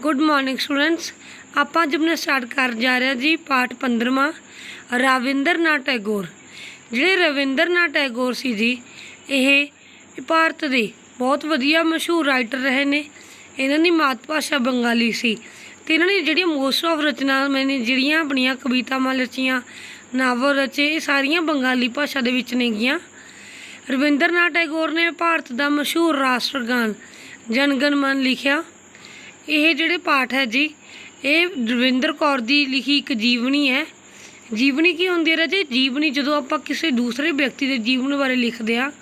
Good morning students ਆਪਾਂ ਅੱਜ ਆਪਣਾ ਸਟਾਰਟ ਕਰ ਜਾ ਰਹੇ ਜੀ ਪਾਠ 15ਵਾਂ ਰਵਿੰਦਰਨਾਥ ਟੈਗੋਰ। ਜਿਹੜੇ ਰਵਿੰਦਰਨਾਥ ਟੈਗੋਰ ਸੀ ਜੀ, ਇਹ ਭਾਰਤ ਦੇ ਬਹੁਤ ਵਧੀਆ ਮਸ਼ਹੂਰ ਰਾਈਟਰ ਰਹੇ ਨੇ। ਇਹਨਾਂ ਦੀ ਮਾਤ ਭਾਸ਼ਾ ਬੰਗਾਲੀ ਸੀ। ਤੇ ਇਹਨਾਂ ਨੇ ਜਿਹੜੀਆਂ ਮੋਸਟ ਆਫ ਰਚਨਾਵਾਂ ਨੇ, ਜਿਹੜੀਆਂ ਆਪਣੀਆਂ ਕਵਿਤਾਵਾਂ ਰਚੀਆਂ, ਨਾਵਲ ਰਚੇ, ਇਹ ਸਾਰੀਆਂ ਬੰਗਾਲੀ ਭਾਸ਼ਾ ਦੇ ਵਿੱਚ ਨੇਗੀਆਂ। ਰਵਿੰਦਰਨਾਥ ਟੈਗੋਰ ਨੇ ਭਾਰਤ ਦਾ ਮਸ਼ਹੂਰ ਰਾਸ਼ਟਰਗਾਨ ਜਨਗਣ ਮਨ ਲਿਖਿਆ। ਇਹ ਜਿਹੜੇ ਪਾਠ ਹੈ ਜੀ, ਇਹ ਰਵਿੰਦਰ ਕੌਰ ਦੀ ਲਿਖੀ ਇੱਕ ਜੀਵਨੀ ਹੈ। ਜੀਵਨੀ ਕੀ ਹੁੰਦੀ ਹੈ ਰਾਜੇ? ਜੀਵਨੀ ਜਦੋਂ ਆਪਾਂ ਕਿਸੇ ਦੂਸਰੇ ਵਿਅਕਤੀ ਦੇ ਜੀਵਨ ਬਾਰੇ ਲਿਖਦੇ ਆ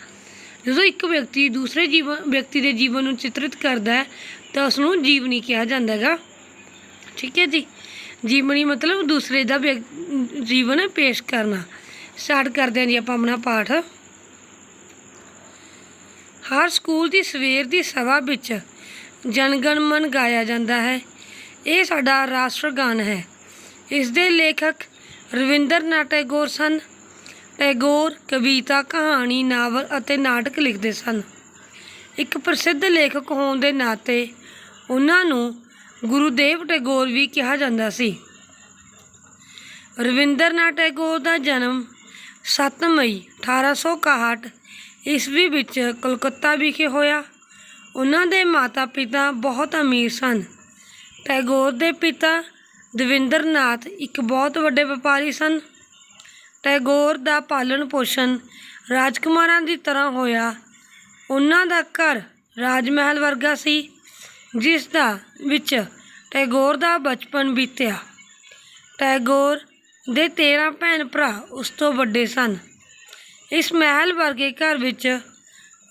ਜਦੋਂ ਇੱਕ ਵਿਅਕਤੀ ਦੂਸਰੇ ਜੀਵਨ, ਵਿਅਕਤੀ ਦੇ ਜੀਵਨ ਨੂੰ ਚਿਤਰਿਤ ਕਰਦਾ ਹੈ, ਤਾਂ ਉਸ ਨੂੰ ਜੀਵਨੀ ਕਿਹਾ ਜਾਂਦਾ ਹੈਗਾ। ਠੀਕ ਹੈ ਜੀ? ਜੀਵਨੀ ਮਤਲਬ ਦੂਸਰੇ ਦਾ ਵਿਅਕ- ਜੀਵਨ ਪੇਸ਼ ਕਰਨਾ। ਸਟਾਰਟ ਕਰਦੇ ਹਾਂ ਜੀ ਆਪਾਂ ਆਪਣਾ ਪਾਠ। ਹਰ ਸਕੂਲ ਦੀ ਸਵੇਰ ਦੀ ਸਭਾ ਵਿੱਚ ਜਨਗਣ ਮਨ ਗਾਇਆ ਜਾਂਦਾ ਹੈ। ਇਹ ਸਾਡਾ ਰਾਸ਼ਟਰ ਰਾਸ਼ਟਰਗਾਨ ਹੈ। ਇਸ ਦੇ ਲੇਖਕ ਰਵਿੰਦਰਨਾਥ ਟੈਗੋਰ ਸਨ। ਟੈਗੋਰ ਕਵਿਤਾ, ਕਹਾਣੀ, ਨਾਵਲ ਅਤੇ ਨਾਟਕ ਲਿਖਦੇ ਸਨ। ਇੱਕ ਪ੍ਰਸਿੱਧ ਲੇਖਕ ਹੋਣ ਦੇ ਨਾਤੇ ਉਹਨਾਂ ਨੂੰ ਗੁਰੂਦੇਵ ਟੈਗੋਰ ਵੀ ਕਿਹਾ ਜਾਂਦਾ ਸੀ। ਰਵਿੰਦਰਨਾਥ ਟੈਗੋਰ ਦਾ ਜਨਮ 7 ਮਈ 1861 ਈਸਵੀ ਵਿੱਚ ਕਲਕੱਤਾ ਵਿਖੇ ਹੋਇਆ। ਉਹਨਾਂ ਦੇ ਮਾਤਾ-ਪਿਤਾ ਬਹੁਤ ਅਮੀਰ ਸਨ। ਟੈਗੋਰ ਦੇ ਪਿਤਾ ਦਵਿੰਦਰਨਾਥ ਇੱਕ ਬਹੁਤ ਵੱਡੇ ਵਪਾਰੀ ਸਨ। ਟੈਗੋਰ ਦਾ ਪਾਲਣ ਪੋਸ਼ਣ ਰਾਜਕੁਮਾਰਾਂ ਦੀ ਤਰ੍ਹਾਂ ਹੋਇਆ। ਉਹਨਾਂ ਦਾ ਘਰ ਰਾਜ ਮਹਿਲ ਵਰਗਾ ਸੀ, ਜਿਸ ਦਾ ਵਿੱਚ ਟੈਗੋਰ ਦਾ ਬਚਪਨ ਬੀਤਿਆ। ਟੈਗੋਰ ਦੇ 13 ਭੈਣ ਭਰਾ ਉਸ ਤੋਂ ਵੱਡੇ ਸਨ। ਇਸ ਮਹਿਲ ਵਰਗੇ ਘਰ ਵਿੱਚ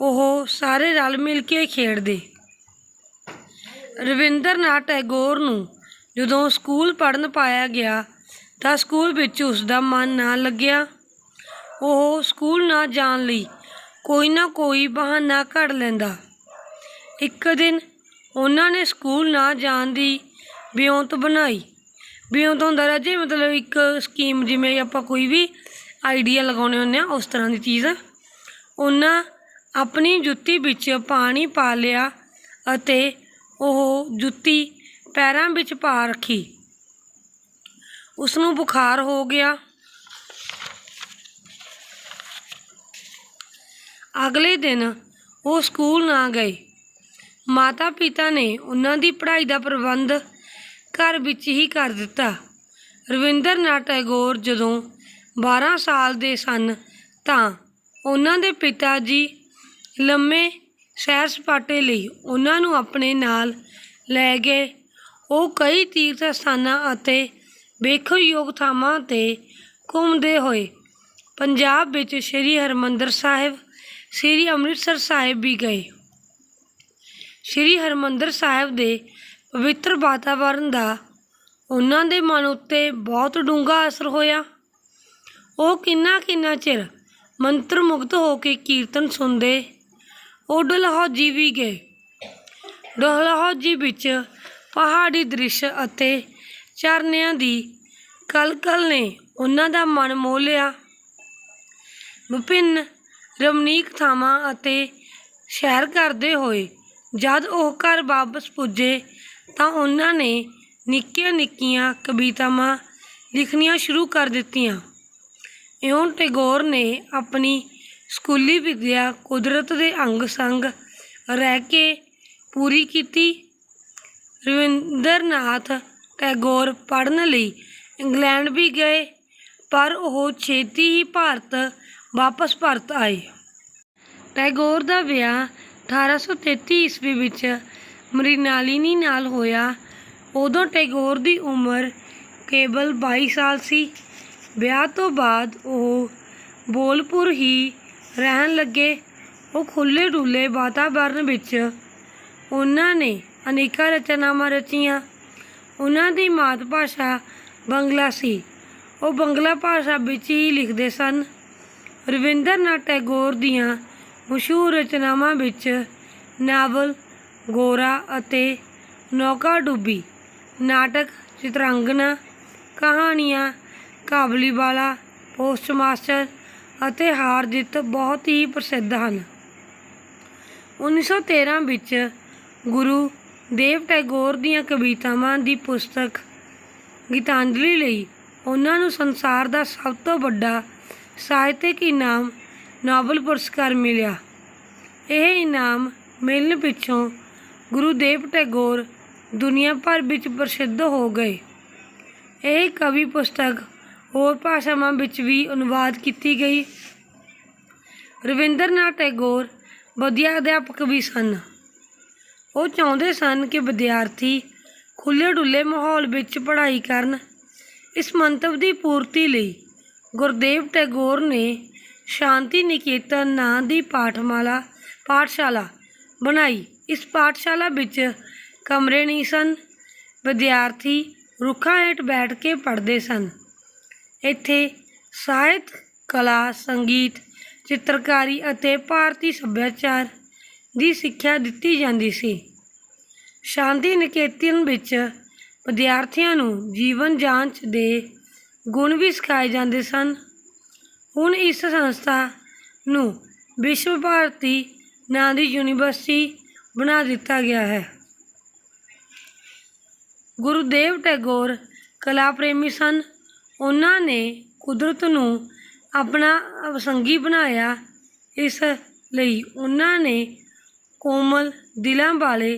ਉਹ ਸਾਰੇ ਰਲ ਮਿਲ ਕੇ ਖੇਡਦੇ। ਰਵਿੰਦਰਨਾਥ ਟੈਗੋਰ ਨੂੰ ਜਦੋਂ ਸਕੂਲ ਪੜ੍ਹਨ ਪਾਇਆ ਗਿਆ ਤਾਂ ਸਕੂਲ ਵਿੱਚ ਉਸ ਦਾ ਮਨ ਨਾ ਲੱਗਿਆ। ਉਹ ਸਕੂਲ ਨਾ ਜਾਣ ਲਈ ਕੋਈ ਨਾ ਕੋਈ ਬਹਾਨਾ ਘੜ ਲੈਂਦਾ। ਇੱਕ ਦਿਨ ਉਹਨਾਂ ਨੇ ਸਕੂਲ ਨਾ ਜਾਣ ਦੀ ਵਿਉਂਤ ਬਣਾਈ। ਵਿਉਂਤ ਹੁੰਦਾ ਰਾਜੇ ਮਤਲਬ ਇੱਕ ਸਕੀਮ ਜਿਵੇਂ ਆਪਾਂ ਕੋਈ ਵੀ ਆਈਡੀਆ ਲਗਾਉਣੇ ਹੁੰਦੇ ਆ ਉਸ ਤਰ੍ਹਾਂ ਦੀ ਚੀਜ਼। ਉਹਨਾਂ ਆਪਣੀ ਜੁੱਤੀ ਵਿੱਚ ਪਾਣੀ ਪਾ ਲਿਆ ਅਤੇ ਉਹ ਜੁੱਤੀ ਪੈਰਾਂ ਵਿੱਚ ਪਾ ਰੱਖੀ। ਉਸ ਨੂੰ ਬੁਖਾਰ ਹੋ ਗਿਆ। ਅਗਲੇ ਦਿਨ ਉਹ ਸਕੂਲ ਨਾ ਗਏ। ਮਾਤਾ ਪਿਤਾ ਨੇ ਉਹਨਾਂ ਦੀ ਪੜ੍ਹਾਈ ਦਾ ਪ੍ਰਬੰਧ ਘਰ ਵਿੱਚ ਹੀ ਕਰ ਦਿੱਤਾ। ਰਵਿੰਦਰਨਾਥ ਟੈਗੋਰ ਜਦੋਂ 12 ਸਾਲ ਦੇ ਸਨ ਤਾਂ ਉਹਨਾਂ ਦੇ ਪਿਤਾ ਜੀ ਲੰਮੇ ਸੈਰ ਸਪਾਟੇ ਲਈ ਉਹਨਾਂ ਨੂੰ ਆਪਣੇ ਨਾਲ ਲੈ ਗਏ। ਉਹ ਕਈ ਤੀਰਥ ਸਥਾਨਾਂ ਅਤੇ ਵੇਖਣਯੋਗ ਥਾਵਾਂ ਤੇ ਘੁੰਮਦੇ ਹੋਏ ਪੰਜਾਬ ਵਿੱਚ ਸ੍ਰੀ ਹਰਮੰਦਰ ਸਾਹਿਬ, ਸ੍ਰੀ ਅੰਮ੍ਰਿਤਸਰ ਸਾਹਿਬ ਵੀ ਗਏ। ਸ੍ਰੀ ਹਰਮੰਦਰ ਸਾਹਿਬ ਦੇ ਪਵਿੱਤਰ ਵਾਤਾਵਰਣ ਦਾ ਉਹਨਾਂ ਦੇ ਮਨ ਉੱਤੇ ਬਹੁਤ ਡੂੰਘਾ ਅਸਰ ਹੋਇਆ। ਉਹ ਕਿੰਨਾ ਕਿੰਨਾ ਚਿਰ ਮੰਤਰ ਮੁਗਧ ਹੋ ਕੇ ਕੀਰਤਨ ਸੁਣਦੇ ਉਹ ਡਲਹੌਜੀ ਵੀ ਗਏ। ਡਲਹੌਜੀ ਵਿੱਚ ਪਹਾੜੀ ਦ੍ਰਿਸ਼ ਅਤੇ ਝਰਨਿਆਂ ਦੀ ਕਲਕਲ ਨੇ ਉਹਨਾਂ ਦਾ ਮਨ ਮੋਹ ਲਿਆ। ਵਿਭਿੰਨ ਰਮਣੀਕ ਥਾਵਾਂ ਅਤੇ ਸੈਰ ਕਰਦੇ ਹੋਏ ਜਦ ਉਹ ਘਰ ਵਾਪਸ ਪੁੱਜੇ ਤਾਂ ਉਹਨਾਂ ਨੇ ਨਿੱਕੀਆਂ ਨਿੱਕੀਆਂ ਕਵਿਤਾਵਾਂ ਲਿਖਣੀਆਂ ਸ਼ੁਰੂ ਕਰ ਦਿੱਤੀਆਂ। ਇਉਂ ਟੈਗੋਰ ਨੇ ਆਪਣੀ ਸਕੂਲੀ ਵਿੱਦਿਆ ਕੁਦਰਤ ਦੇ ਅੰਗ ਸੰਗ ਰਹਿ ਕੇ ਪੂਰੀ ਕੀਤੀ। ਰਵਿੰਦਰਨਾਥ ਟੈਗੋਰ ਪੜ੍ਹਨ ਲਈ ਇੰਗਲੈਂਡ ਵੀ ਗਏ, ਪਰ ਉਹ ਛੇਤੀ ਹੀ ਭਾਰਤ ਵਾਪਸ ਭਾਰਤ ਆਏ। ਟੈਗੋਰ ਦਾ ਵਿਆਹ 1833 ਈਸਵੀ ਵਿੱਚ ਮ੍ਰਿਨਾਲਿਨੀ ਨਾਲ ਹੋਇਆ। ਉਦੋਂ ਟੈਗੋਰ ਦੀ ਉਮਰ ਕੇਵਲ 22 ਸਾਲ ਸੀ। ਵਿਆਹ ਤੋਂ ਬਾਅਦ ਉਹ ਬੋਲਪੁਰ ਹੀ ਰਹਿਣ ਲੱਗੇ। ਉਹ ਖੁੱਲੇ ਡੁੱਲੇ ਵਾਤਾਵਰਣ ਵਿੱਚ ਉਹਨਾਂ ਨੇ ਅਨੇਕਾਂ ਰਚਨਾਵਾਂ ਰਚੀਆਂ। ਉਹਨਾਂ ਦੀ ਮਾਤ ਭਾਸ਼ਾ ਬੰਗਲਾ ਸੀ। ਉਹ ਬੰਗਲਾ ਭਾਸ਼ਾ ਵਿੱਚ ਹੀ ਲਿਖਦੇ ਸਨ। ਰਵਿੰਦਰਨਾਥ ਟੈਗੋਰ ਦੀਆਂ ਮਸ਼ਹੂਰ ਰਚਨਾਵਾਂ ਵਿੱਚ ਨਾਵਲ, ਗੋਰਾ ਅਤੇ ਨੌਕਾ ਡੁੱਬੀ, ਨਾਟਕ, ਚਿਤਰਾਂਗਨਾ, ਕਹਾਣੀਆਂ ਕਾਬਲੀਵਾਲਾ ਪੋਸਟਮਾਸਟਰ ਅਤੇ ਹਾਰ ਜਿੱਤ ਬਹੁਤ ਹੀ ਪ੍ਰਸਿੱਧ ਹਨ। 1913 ਵਿੱਚ ਗੁਰੂ ਦੇਵ ਟੈਗੋਰ ਦੀਆਂ ਕਵਿਤਾਵਾਂ ਦੀ ਪੁਸਤਕ ਗੀਤਾਂਜਲੀ ਲਈ ਉਹਨਾਂ ਨੂੰ ਸੰਸਾਰ ਦਾ ਸਭ ਤੋਂ ਵੱਡਾ ਸਾਹਿਤਕ ਇਨਾਮ ਨੋਬਲ ਪੁਰਸਕਾਰ ਮਿਲਿਆ। ਇਹ ਇਨਾਮ ਮਿਲਣ ਪਿੱਛੋਂ ਗੁਰੂ ਦੇਵ ਟੈਗੋਰ ਦੁਨੀਆ ਭਰ ਵਿੱਚ ਪ੍ਰਸਿੱਧ ਹੋ ਗਏ। ਇਹ ਕਵੀ ਪੁਸਤਕ ਹੋਰ ਭਾਸ਼ਾਵਾਂ ਵਿੱਚ ਵੀ ਅਨੁਵਾਦ ਕੀਤੀ ਗਈ। ਰਵਿੰਦਰਨਾਥ ਟੈਗੋਰ ਵਧੀਆ ਅਧਿਆਪਕ ਵੀ ਸਨ। ਉਹ ਚਾਹੁੰਦੇ ਸਨ ਕਿ ਵਿਦਿਆਰਥੀ ਖੁੱਲ੍ਹੇ ਡੁੱਲੇ ਮਾਹੌਲ ਵਿੱਚ ਪੜ੍ਹਾਈ ਕਰਨ। ਇਸ ਮੰਤਵ ਦੀ ਪੂਰਤੀ ਲਈ ਗੁਰਦੇਵ ਟੈਗੋਰ ਨੇ ਸ਼ਾਂਤੀ ਨਿਕੇਤਨ ਨਾਂ ਦੀ ਪਾਠਮਾਲਾ, ਪਾਠਸ਼ਾਲਾ ਬਣਾਈ। ਇਸ ਪਾਠਸ਼ਾਲਾ ਵਿੱਚ ਕਮਰੇ ਨਹੀਂ ਸਨ। ਵਿਦਿਆਰਥੀ ਰੁੱਖਾਂ ਹੇਠ ਬੈਠ ਕੇ ਪੜ੍ਹਦੇ ਸਨ। ਇੱਥੇ ਸਾਹਿਤ, ਕਲਾ, ਸੰਗੀਤ, ਚਿੱਤਰਕਾਰੀ ਅਤੇ ਭਾਰਤੀ ਸੱਭਿਆਚਾਰ ਦੀ ਸਿੱਖਿਆ ਦਿੱਤੀ ਜਾਂਦੀ ਸੀ। ਸ਼ਾਂਤੀ ਨਿਕੇਤਨ ਵਿੱਚ ਵਿਦਿਆਰਥੀਆਂ ਨੂੰ ਜੀਵਨ ਜਾਂਚ ਦੇ ਗੁਣ ਵੀ ਸਿਖਾਏ ਜਾਂਦੇ ਸਨ। ਹੁਣ ਇਸ ਸੰਸਥਾ ਨੂੰ ਵਿਸ਼ਵ ਭਾਰਤੀ ਨਾਂ ਦੀ ਯੂਨੀਵਰਸਿਟੀ ਬਣਾ ਦਿੱਤਾ ਗਿਆ ਹੈ। ਗੁਰੂਦੇਵ ਟੈਗੋਰ ਕਲਾ ਪ੍ਰੇਮੀ ਸਨ। ਉਹਨਾਂ ਨੇ ਕੁਦਰਤ ਨੂੰ ਆਪਣਾ ਸੰਗੀ ਬਣਾਇਆ। ਇਸ ਲਈ ਉਹਨਾਂ ਨੇ ਕੋਮਲ ਦਿਲਾਂ ਵਾਲੇ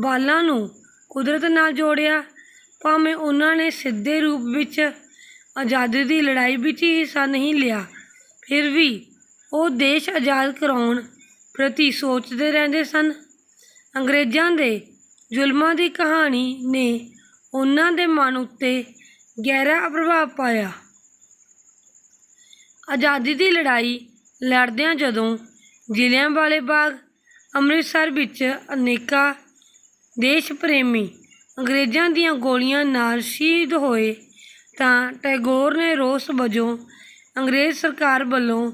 ਬਾਲਾਂ ਨੂੰ ਕੁਦਰਤ ਨਾਲ ਜੋੜਿਆ। ਭਾਵੇਂ ਉਹਨਾਂ ਨੇ ਸਿੱਧੇ ਰੂਪ ਵਿੱਚ ਆਜ਼ਾਦੀ ਦੀ ਲੜਾਈ ਵਿੱਚ ਹੀ ਹਿੱਸਾ ਨਹੀਂ ਲਿਆ, ਫਿਰ ਵੀ ਉਹ ਦੇਸ਼ ਆਜ਼ਾਦ ਕਰਾਉਣ ਪ੍ਰਤੀ ਸੋਚਦੇ ਰਹਿੰਦੇ ਸਨ। ਅੰਗਰੇਜ਼ਾਂ ਦੇ ਜ਼ੁਲਮਾਂ ਦੀ ਕਹਾਣੀ ਨੇ ਉਹਨਾਂ ਦੇ ਮਨ ਉੱਤੇ ਗਹਿਰਾ ਪ੍ਰਭਾਵ ਪਾਇਆ। ਆਜ਼ਾਦੀ ਦੀ ਲੜਾਈ ਲੜਦਿਆਂ ਜਦੋਂ ਜ਼ਿਲ੍ਹਿਆਂਵਾਲੇ ਬਾਗ ਅੰਮ੍ਰਿਤਸਰ ਵਿੱਚ ਅਨੇਕਾਂ ਦੇਸ਼ ਪ੍ਰੇਮੀ ਅੰਗਰੇਜ਼ਾਂ ਦੀਆਂ ਗੋਲੀਆਂ ਨਾਲ ਸ਼ਹੀਦ ਹੋਏ, ਤਾਂ ਟੈਗੋਰ ਨੇ ਰੋਸ ਵਜੋਂ ਅੰਗਰੇਜ਼ ਸਰਕਾਰ ਵੱਲੋਂ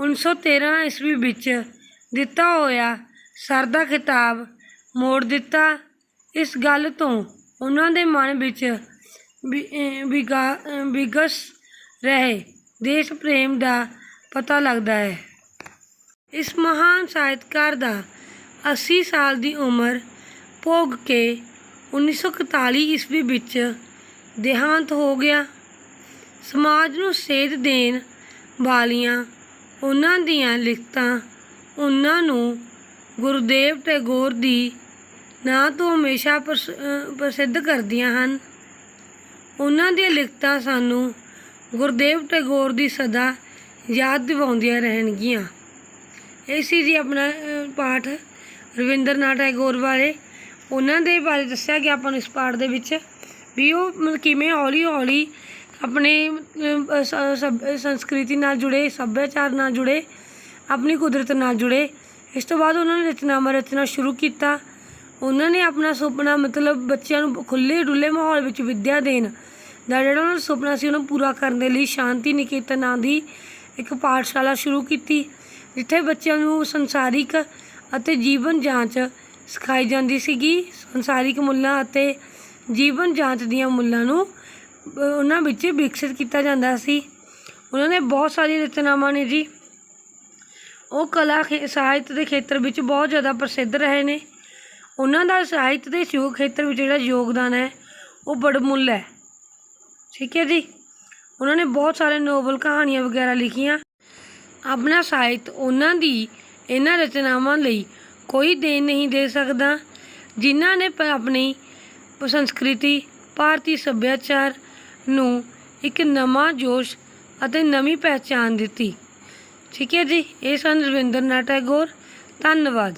1913 ਈਸਵੀ ਵਿੱਚ ਦਿੱਤਾ ਹੋਇਆ ਸਰ ਦਾ ਖਿਤਾਬ ਮੋੜ ਦਿੱਤਾ। ਇਸ ਗੱਲ ਤੋਂ ਉਹਨਾਂ ਦੇ ਮਨ ਵਿੱਚ ਵਿਗਸ ਰਹੇ। ਦੇਸ਼ ਪ੍ਰੇਮ ਦਾ ਪਤਾ ਲੱਗਦਾ ਹੈ। ਇਸ ਮਹਾਨ ਸਾਹਿਤਕਾਰ ਦਾ 80 ਸਾਲ ਦੀ ਉਮਰ ਭੋਗ ਕੇ 1941 ਈਸਵੀ ਵਿੱਚ ਦੇਹਾਂਤ ਹੋ ਗਿਆ। ਸਮਾਜ ਨੂੰ ਸੇਧ ਦੇਣ ਵਾਲੀਆਂ ਉਹਨਾਂ ਦੀਆਂ ਲਿਖਤਾਂ ਉਹਨਾਂ ਨੂੰ ਗੁਰਦੇਵ ਟੈਗੋਰ ਦੀ ਨਾਂ ਤੋਂ ਹਮੇਸ਼ਾ ਪ੍ਰਸ- ਪ੍ਰਸਿੱਧ ਕਰਦੀਆਂ ਹਨ। ਉਹਨਾਂ ਦੀਆਂ ਲਿਖਤਾਂ ਸਾਨੂੰ ਗੁਰਦੇਵ ਟੈਗੋਰ ਦੀ ਸਦਾ ਯਾਦ ਦਿਵਾਉਂਦੀਆਂ ਰਹਿਣਗੀਆਂ। ਇਹ ਸੀ ਜੀ ਆਪਣਾ ਅਹ, ਪਾਠ ਰਵਿੰਦਰਨਾਥ ਟੈਗੋਰ ਬਾਰੇ ਉਹਨਾਂ ਦੇ ਬਾਰੇ ਦੱਸਿਆ ਗਿਆ ਆਪਾਂ ਨੂੰ ਇਸ ਪਾਠ ਦੇ ਵਿੱਚ ਵੀ ਉਹ ਮਤਲਬ ਕਿਵੇਂ ਹੌਲੀ ਹੌਲੀ ਆਪਣੇ ਸੱਭ- ਸੰਸਕ੍ਰਿਤੀ ਨਾਲ ਜੁੜੇ ਸੱਭਿਆਚਾਰ ਨਾਲ ਜੁੜੇ ਆਪਣੀ ਕੁਦਰਤ ਨਾਲ ਜੁੜੇ। ਇਸ ਤੋਂ ਬਾਅਦ ਉਹਨਾਂ ਨੇ ਰਚਨਾਵਾਂ ਰਚਨਾ ਸ਼ੁਰੂ ਕੀਤਾ। ਉਹਨਾਂ ਨੇ ਆਪਣਾ ਸੁਪਨਾ ਮਤਲਬ ਬੱਚਿਆਂ ਨੂੰ ਖੁੱਲੇ ਡੁੱਲੇ ਮਾਹੌਲ ਵਿੱਚ ਵਿੱਦਿਆ ਦੇਣ ਦਾ ਜਿਹੜਾ ਉਹਨਾਂ ਦਾ ਸੁਪਨਾ ਸੀ ਉਹਨੂੰ ਪੂਰਾ ਕਰਨ ਦੇ ਲਈ ਸ਼ਾਂਤੀ ਨਿਕੇਤਨ ਨਾਂ ਦੀ ਇੱਕ ਪਾਠਸ਼ਾਲਾ ਸ਼ੁਰੂ ਕੀਤੀ, ਜਿੱਥੇ ਬੱਚਿਆਂ ਨੂੰ ਸੰਸਾਰਿਕ ਅਤੇ ਜੀਵਨ ਜਾਂਚ ਸਿਖਾਈ ਜਾਂਦੀ ਸੀਗੀ। ਸੰਸਾਰਿਕ ਮੁੱਲਾਂ ਅਤੇ ਜੀਵਨ ਜਾਂਚ ਦੀਆਂ ਮੁੱਲਾਂ ਨੂੰ ਉਹਨਾਂ ਵਿੱਚ ਵਿਕਸਿਤ ਕੀਤਾ ਜਾਂਦਾ ਸੀ। ਉਹਨਾਂ ਨੇ ਬਹੁਤ ਸਾਰੀਆਂ ਰਚਨਾਵਾਂ ਨੇ ਜੀ। ਉਹ ਕਲਾ ਖੇ- ਸਾਹਿਤ ਦੇ ਖੇਤਰ ਵਿੱਚ ਬਹੁਤ ਜ਼ਿਆਦਾ ਪ੍ਰਸਿੱਧ ਰਹੇ ਨੇ। ਉਹਨਾਂ ਦਾ ਸਾਹਿਤ ਦੇ ਯੋਗ ਖੇਤਰ ਵਿੱਚ ਜਿਹੜਾ ਯੋਗਦਾਨ ਹੈ, ਉਹ ਬੜਮੁੱਲ ਹੈ। ਠੀਕ ਹੈ ਜੀ? ਉਹਨਾਂ ਨੇ ਬਹੁਤ ਸਾਰੇ ਨੋਵਲ ਕਹਾਣੀਆਂ ਵਗੈਰਾ ਲਿਖੀਆਂ। ਆਪਣਾ ਸਾਹਿਤ ਉਹਨਾਂ ਦੀ ਇਹਨਾਂ ਰਚਨਾਵਾਂ ਲਈ ਕੋਈ ਦੇਣ ਨਹੀਂ ਦੇ ਸਕਦਾ, ਜਿਨ੍ਹਾਂ ਨੇ ਆਪਣੀ ਸੰਸਕ੍ਰਿਤੀ, ਭਾਰਤੀ ਸੱਭਿਆਚਾਰ ਨੂੰ ਇੱਕ ਨਵਾਂ ਜੋਸ਼ ਅਤੇ ਨਵੀਂ ਪਹਿਚਾਣ ਦਿੱਤੀ। ਠੀਕ ਹੈ ਜੀ? ਇਹ ਸਨ ਰਵਿੰਦਰਨਾਥ ਟੈਗੋਰ। ਧੰਨਵਾਦ।